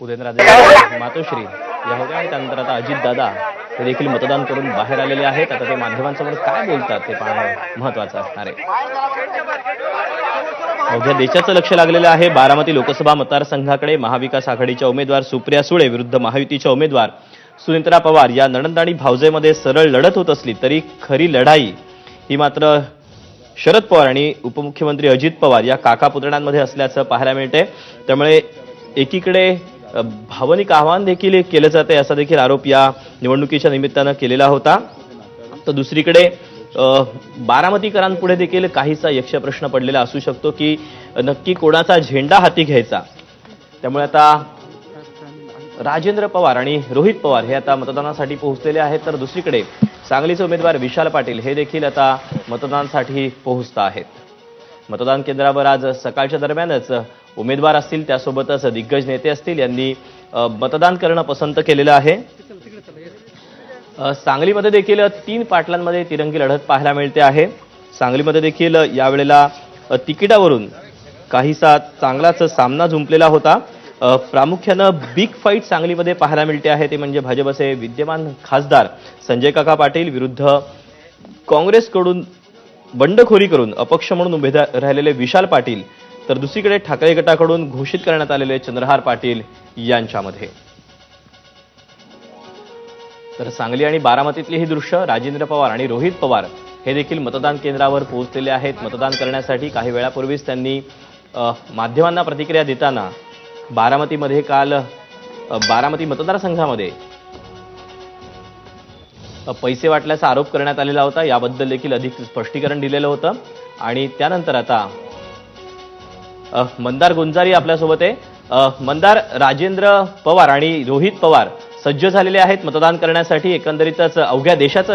उदयनराजे मातोश्री या होत्या आणि त्यानंतर आता अजित दादा हे देखील मतदान करून बाहेर आलेले आहेत. आता ते माध्यमांसमोर काय बोलतात ते पाहणं महत्वाचं असणार आहे. अवघ्या देशाचं लक्ष लागलेलं आहे. बारामती लोकसभा मतदारसंघाकडे महाविकास आघाडीच्या उमेदवार सुप्रिया सुळे विरुद्ध महायुतीच्या उमेदवार सुनिंद्रा पवार. या नणंद आणि भावजेमध्ये सरळ लढत होत असली तरी खरी लढाई ही मात्र शरद पवार आणि उपमुख्यमंत्री अजित पवार या काका पुतण्यांमध्ये असल्याचं पाहायला मिळते त्यामुळे एकीकडे भावनिक आवाहन देखील केलं जाते असा देखील आरोप या निवडणुकीच्या निमित्तानं केलेला होता. तर दुसरीकडे बारामतीकरांपुढे देखील काहीसा यक्षप्रश्न पडलेला असू शकतो की नक्की कोणाचा झेंडा हाती घ्यायचा? त्यामुळे आता राजेंद्र पवार आणि रोहित पवार हे आता मतदानासाठी पोहोचलेले आहेत. तर दुसरीकडे सांगलीचे उमेदवार विशाल पाटील हे देखील आता मतदानासाठी पोहोचत आहेत. मतदान केंद्रावर आज सकाळच्या दरम्यानच उमेदवार असतील त्यासोबतच दिग्गज नेते असतील यांनी मतदान करणं पसंत केलेलं आहे. सांगलीमध्ये देखील तीन पाटलांमध्ये तिरंगी लढत पाहायला मिळते आहे. सांगलीमध्ये देखील यावेळेला तिकिटावरून काहीसा चांगलाच सामना झुंपलेला होता. प्रामुख्यानं बिग फाईट सांगलीमध्ये पाहायला मिळते आहे. ते म्हणजे भाजपचे विद्यमान खासदार संजय काका पाटील विरुद्ध काँग्रेसकडून बंडखोरी करून अपक्ष म्हणून उभे राहिलेले विशाल पाटील तर दुसरीकडे ठाकरे गटाकडून घोषित करण्यात आलेले चंद्रहार पाटील यांच्यामध्ये. तर सांगली आणि बारामतीतली ही दृश्य राजेंद्र पवार आणि रोहित पवार हे देखील मतदान केंद्रावर पोहोचलेले आहेत. मतदान करण्यासाठी काही वेळापूर्वीच त्यांनी माध्यमांना प्रतिक्रिया देताना बारामतीमध्ये काल बारामती मतदारसंघामध्ये पैसे वाटल्याचा आरोप करण्यात आलेला होता. याबद्दल देखील अधिक स्पष्टीकरण दिलेलं होतं. आणि त्यानंतर आता मंदार गुंजारी आपल्यासोबत आहे. मंदार राजेंद्र पवार आणि रोहित पवार सज्ज झालेले आहेत मतदान करण्यासाठी. एकंदरीतच अवघ्या देशाचं